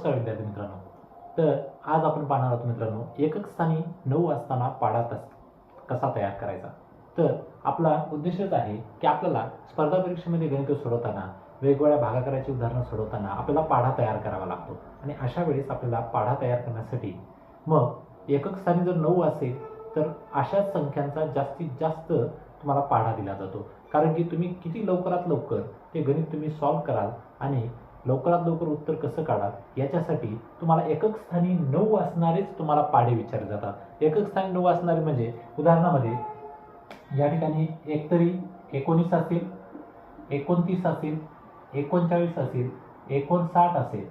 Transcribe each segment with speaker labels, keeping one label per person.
Speaker 1: नमस्कार विद्यार्थी मित्रांनो. तर आज आपण पाहणार आहोत मित्रांनो एकक स्थानी नऊ असताना पाढा तस कसा तयार करायचा? तर आपला उद्देशच आहे की आपल्याला स्पर्धा परीक्षेमध्ये गणित सोडवताना वेगवेगळ्या भागाकाराची उदाहरणं सोडवताना आपल्याला पाढा तयार करावा लागतो. आणि अशा वेळेस आपल्याला पाढा तयार करण्यासाठी मग एकक स्थानी जर नऊ असेल तर अशाच संख्यांचा जास्तीत जास्त तुम्हाला पाढा दिला जातो. कारण की तुम्ही किती लवकरात लवकर ते गणित तुम्ही सॉल्व कराल आणि लवकरात लवकर उत्तर कसं काढा याच्यासाठी तुम्हाला एकक स्थानी नऊ असणारेच तुम्हाला पाढे विचारले जातात. एकक स्थानी नऊ असणारे म्हणजे उदाहरणामध्ये या ठिकाणी एकतरी एकोणीस असेल एकोणतीस असेल एकोणचाळीस असेल एकोणसाठ असेल.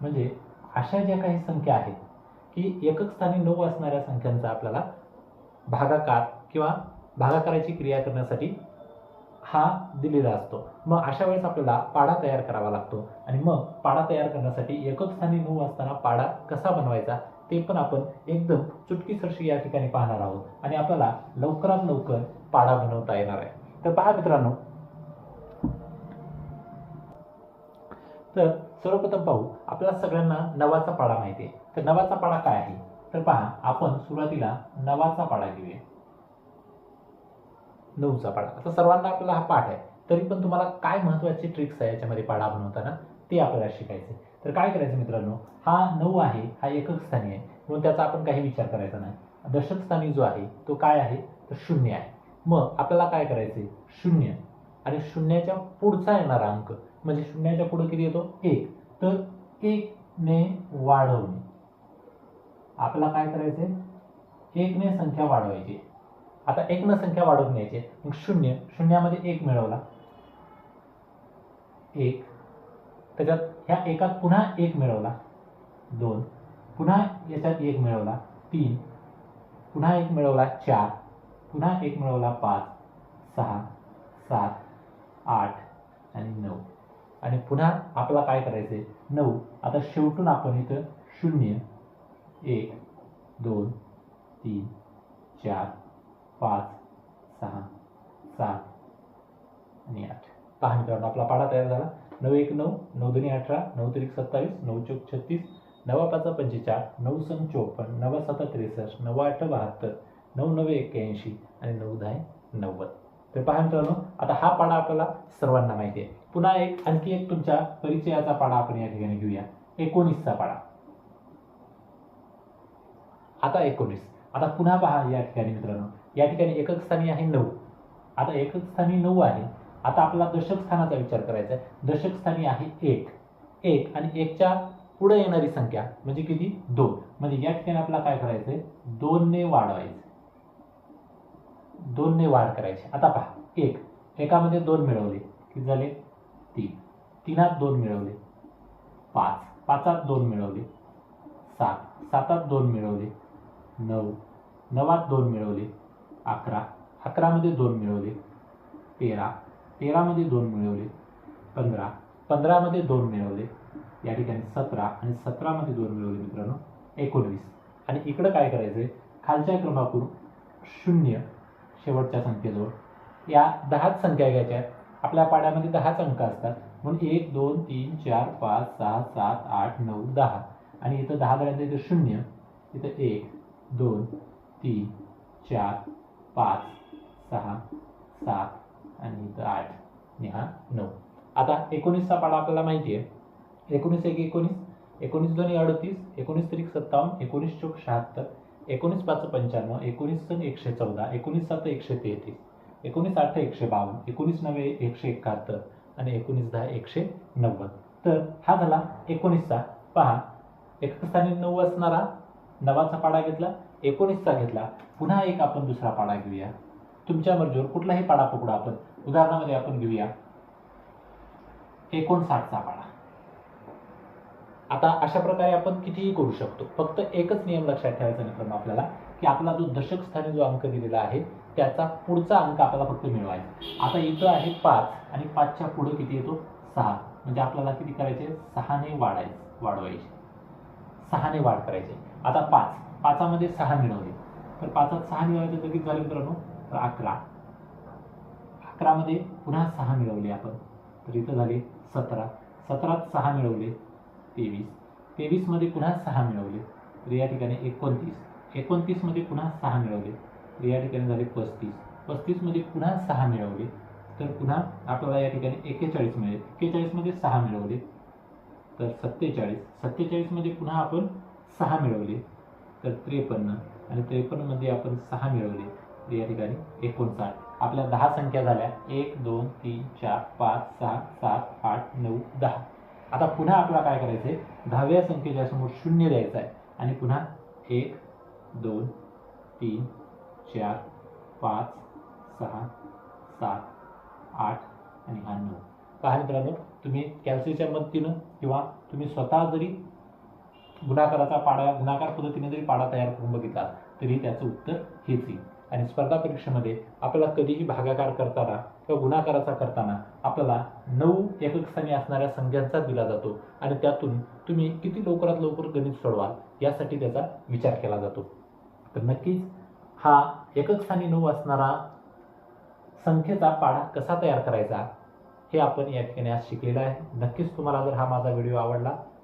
Speaker 1: म्हणजे अशा ज्या काही संख्या आहेत की एकक स्थानी नऊ असणाऱ्या संख्यांचा आपल्याला भागाकार किंवा भागाकाराची क्रिया करण्यासाठी हा दिलेला असतो. मग अशा वेळेस आपल्याला पाढा तयार करावा लागतो. आणि मग पाढा तयार करण्यासाठी एकच स्थानी नऊ असताना पाढा कसा बनवायचा ते पण आपण एकदम चुटकीसरशी या ठिकाणी पाहणार आहोत. आणि आपल्याला लवकरात लवकर पाढा बनवता येणार आहे. तर पहा मित्रांनो. तर सर्वप्रथम पाहू आपल्याला सगळ्यांना नवाचा पाडा माहिती आहे. तर नवाचा पाडा काय आहे? तर पहा आपण सुरुवातीला नवाचा पाडा घेऊया. नऊचा पाढा आता सर्वांना आपल्याला हा पाठ आहे. तरी पण तुम्हाला काय महत्त्वाचे ट्रिक्स आहे याच्यामध्ये पाढा बनवताना ते आपल्याला शिकायचे तर काय करायचं मित्रांनो? हा नऊ आहे हा एकक स्थानी आहे. म्हणून त्याचा आपण काही विचार करायचा नाही. दशक स्थानी जो आहे तो काय आहे? तर शून्य आहे. मग आपल्याला काय करायचे शून्य. आणि शून्याच्या पुढचा येणारा अंक म्हणजे शून्याच्या पुढे किती येतो? एक. तर एक ने वाढवणे. आपल्याला काय करायचे एकने संख्या वाढवायची. आता एक न संख्या वाढवून घ्यायची. मग शून्य शून्यामध्ये एक मिळवला. एक. त्याच्यात ह्या एकात पुन्हा एक मिळवला. दोन. पुन्हा याच्यात एक मिळवला. तीन. पुन्हा एक मिळवला चार. पुन्हा एक मिळवला पाच. सहा. सात. आठ. आणि नऊ. आणि पुन्हा आपला काय करायचं आहे नऊ. आता शेवटून आपण इथं शून्य एक दोन तीन चार पाच सहा सात आणि आठ. पहा मित्रांनो आपला पाडा तयार झाला. नऊ एक नऊ नऊ दोन्ही अठरा नऊ तरी सत्तावीस नऊ चौक छत्तीस नवा पाच पंचेचाळ नऊ सण चोपन्न नवा सात त्रेसष्ट नवा आठ बहात्तर नऊ नवे एक्क्याऐंशी आणि नऊ दहा नव्वद. तर पहा मित्रांनो आता हा पाडा आपल्याला सर्वांना माहिती आहे. पुन्हा एक आणखी एक तुमच्या परिचयाचा पाडा आपण या ठिकाणी घेऊया. एकोणीसचा पाडा. आता एकोणीस. आता पुन्हा पहा या ठिकाणी मित्रांनो. या ठिकाणी एकक स्थानी आहे नऊ. आता एकक स्थानी नऊ आहे. आता आपला दशक स्थानाचा विचार करायचा आहे. दशक स्थानी आहे एक. एक आणि एकच्या पुढे येणारी संख्या म्हणजे किती? दोन. म्हणजे या ठिकाणी आपला काय करायचंय? दोनने वाढवायचे. दोनने वाढ करायची. आता पहा. एक. एकामध्ये दोन मिळवले. किती झाले? तीन. तीनात दोन मिळवले. पाच. पाचात दोन मिळवले. सात. सातात दोन मिळवले. नऊ. नवात दोन मिळवले. अकरा. अकरामध्ये दोन मिळवले. तेरा. तेरामध्ये दोन मिळवले. पंधरा. पंधरामध्ये दोन मिळवले. या ठिकाणी सतरा आणि सतरामध्ये दोन मिळवले मित्रांनो. एकोणवीस. आणि इकडं काय करायचं आहे खालच्या क्रमांकून शून्य शेवटच्या संख्येजवळ. या दहाच संख्या घ्यायच्या आहेत. आपल्या पाड्यामध्ये दहाच अंक असतात. म्हणून एक दोन तीन चार पाच सहा सात आठ नऊ दहा. आणि इथं दहा झाल्यानंतर इथं शून्य. इथं एक दोन तीन चार पाच सहा सात आणि इथं आठ. निहा हा नऊ. आता एकोणीसचा पाडा आपल्याला माहिती आहे एकोणीस एक एकोणीस एकोणीस दोन अडतीस एकोणीस तरी सत्तावन्न एकोणीस चौक शहात्तर एकोणीस पाच पंच्याण्णव एकोणीस सण एकशे चौदा एकोणीस सात एकशे तेहतीस एकोणीस आठ एकशे बावन्न एकोणीस नव्हे एकशे एकाहत्तर आणि एकोणीस दहा एकशे नव्वद. तर हा झाला एकोणीसचा पहा एकक स्थानी नऊ असणारा नवाचा पाडा घेतला. एकोणीसचा घेतला पुन्हा एक आपण दुसरा पाडा घेऊया. तुमच्या मर्जीवर कुठलाही पाडा पकडू आपण. उदाहरणामध्ये आपण घेऊया. एकोणसाठचा पाडा. आता अशा प्रकारे आपण कितीही करू शकतो. फक्त एकच नियम लक्षात ठेवायचा मित्रांनो आपल्याला की आपला जो दशक स्थानी जो अंक दिलेला आहे त्याचा पुढचा अंक आपल्याला फक्त मिळवायचा आता इथं आहे पाच आणि पाचच्या पुढे किती येतो? सहा. म्हणजे आपल्याला किती करायचे? सहाने वाढायचे वाढवायचे. सहाने वाढ करायचे. आता पाच. पाचामध्ये सहा मिळवले. तर पाचात सहा मिळवायचे तर किती झाले मित्रांनो? तर अकरा. अकरामध्ये पुन्हा सहा मिळवले आपण. तर इथं झाले सतरा. सतरात सहा मिळवले तेवीस. तेवीसमध्ये पुन्हा सहा मिळवले. तर या ठिकाणी एकोणतीस. एकोणतीसमध्ये पुन्हा सहा मिळवले. तर या ठिकाणी झाले पस्तीस. पस्तीसमध्ये पुन्हा सहा मिळवले. तर पुन्हा आपल्याला या ठिकाणी एक्केचाळीस मिळेल. एक्केचाळीसमध्ये सहा मिळवले. तर सत्तेचाळीस. सत्तेचाळीसमध्ये पुन्हा आपण सहा मिळवले. तर त्रेपन्न. आणि त्रेपन्नमध्ये आपण सहा मिळवले. तर या ठिकाणी एकोणसाठ. आपल्या दहा संख्या झाल्या. एक दोन तीन चार पाच सहा सात आठ नऊ दहा. आता पुन्हा आपल्याला काय करायचं आहे दहाव्या संख्येच्या समोर शून्य द्यायचं आहे. आणि पुन्हा एक दोन तीन चार पाच सहा सात आठ आणि हा नऊ. पहा मित्रांनो तुम्ही कॅल्सीच्या मदतीनं किंवा तुम्ही स्वतः जरी गुणाकाराचा पाडा गुणाकार पद्धतीने जरी पाडा तयार करून बघितला तरी त्याचं उत्तर हेच येईल आणि स्पर्धा परीक्षेमध्ये आपल्याला कधीही भागाकार करताना किंवा गुणाकाराचा करताना आपल्याला नऊ एकक स्थानी असणाऱ्या संख्यांचा दिला जातो. आणि त्यातून तुम्ही किती लवकरात लवकर गणित सोडवाल यासाठी त्याचा विचार केला जातो. तर नक्कीच हा एकक स्थानी नऊ असणारा संख्येचा पाडा कसा तयार करायचा हे आपण या ठिकाणी आज शिकलेलं आहे. नक्कीच तुम्हाला जर हा माझा व्हिडिओ आवडला